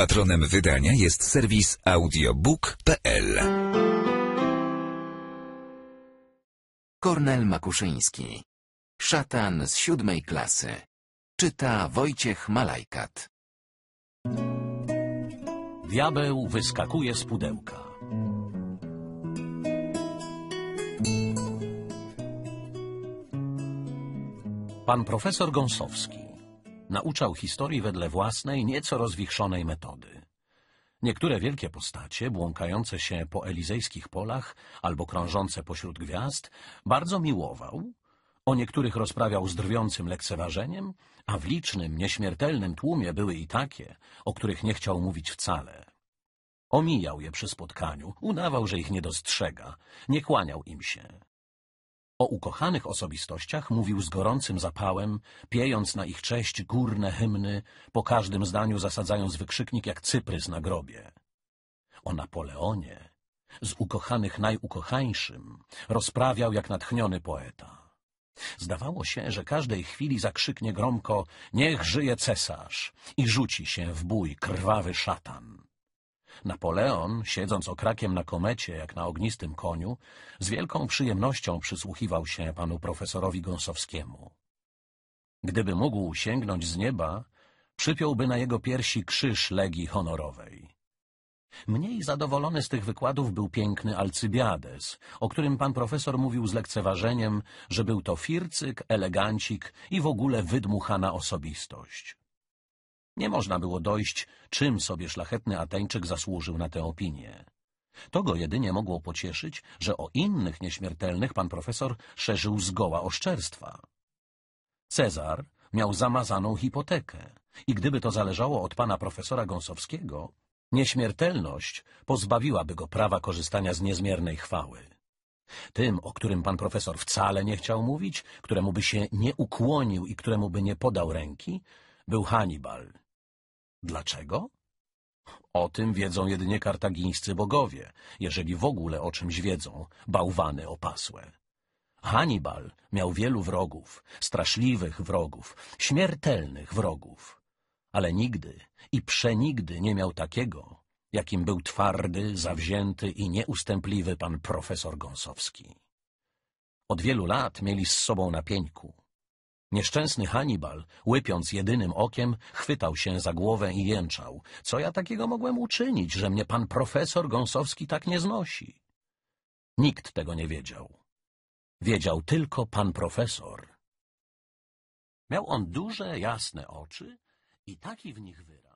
Patronem wydania jest serwis audiobook.pl Kornel Makuszyński. Szatan z siódmej klasy. Czyta Wojciech Malajkat. Diabeł wyskakuje z pudełka. Pan profesor Gąsowski nauczał historii wedle własnej, nieco rozwichrzonej metody. Niektóre wielkie postacie, błąkające się po elizejskich polach albo krążące pośród gwiazd, bardzo miłował, o niektórych rozprawiał z drwiącym lekceważeniem, a w licznym, nieśmiertelnym tłumie były i takie, o których nie chciał mówić wcale. Omijał je przy spotkaniu, udawał, że ich nie dostrzega, nie kłaniał im się. O ukochanych osobistościach mówił z gorącym zapałem, piejąc na ich cześć górne hymny, po każdym zdaniu zasadzając wykrzyknik jak cyprys na grobie. O Napoleonie, z ukochanych najukochańszym, rozprawiał jak natchniony poeta. Zdawało się, że każdej chwili zakrzyknie gromko Niech żyje cesarz i rzuci się w bój krwawy szatan. Napoleon, siedząc okrakiem na komecie, jak na ognistym koniu, z wielką przyjemnością przysłuchiwał się panu profesorowi Gąsowskiemu. Gdyby mógł sięgnąć z nieba, przypiąłby na jego piersi krzyż Legii Honorowej. Mniej zadowolony z tych wykładów był piękny Alcybiades, o którym pan profesor mówił z lekceważeniem, że był to fircyk, elegancik i w ogóle wydmuchana osobistość. Nie można było dojść, czym sobie szlachetny Ateńczyk zasłużył na tę opinię. To go jedynie mogło pocieszyć, że o innych nieśmiertelnych pan profesor szerzył zgoła oszczerstwa. Cezar miał zamazaną hipotekę i gdyby to zależało od pana profesora Gąsowskiego, nieśmiertelność pozbawiłaby go prawa korzystania z niezmiernej chwały. Tym, o którym pan profesor wcale nie chciał mówić, któremu by się nie ukłonił i któremu by nie podał ręki, był Hannibal. Dlaczego? O tym wiedzą jedynie kartagińscy bogowie, jeżeli w ogóle o czymś wiedzą, bałwany opasłe. Hannibal miał wielu wrogów, straszliwych wrogów, śmiertelnych wrogów, ale nigdy i przenigdy nie miał takiego, jakim był twardy, zawzięty i nieustępliwy pan profesor Gąsowski. Od wielu lat mieli z sobą na pieńku. Nieszczęsny Hannibal, łypiąc jedynym okiem, chwytał się za głowę i jęczał. Co ja takiego mogłem uczynić, że mnie pan profesor Gąsowski tak nie znosi? Nikt tego nie wiedział. Wiedział tylko pan profesor. Miał on duże, jasne oczy i taki w nich wyraz.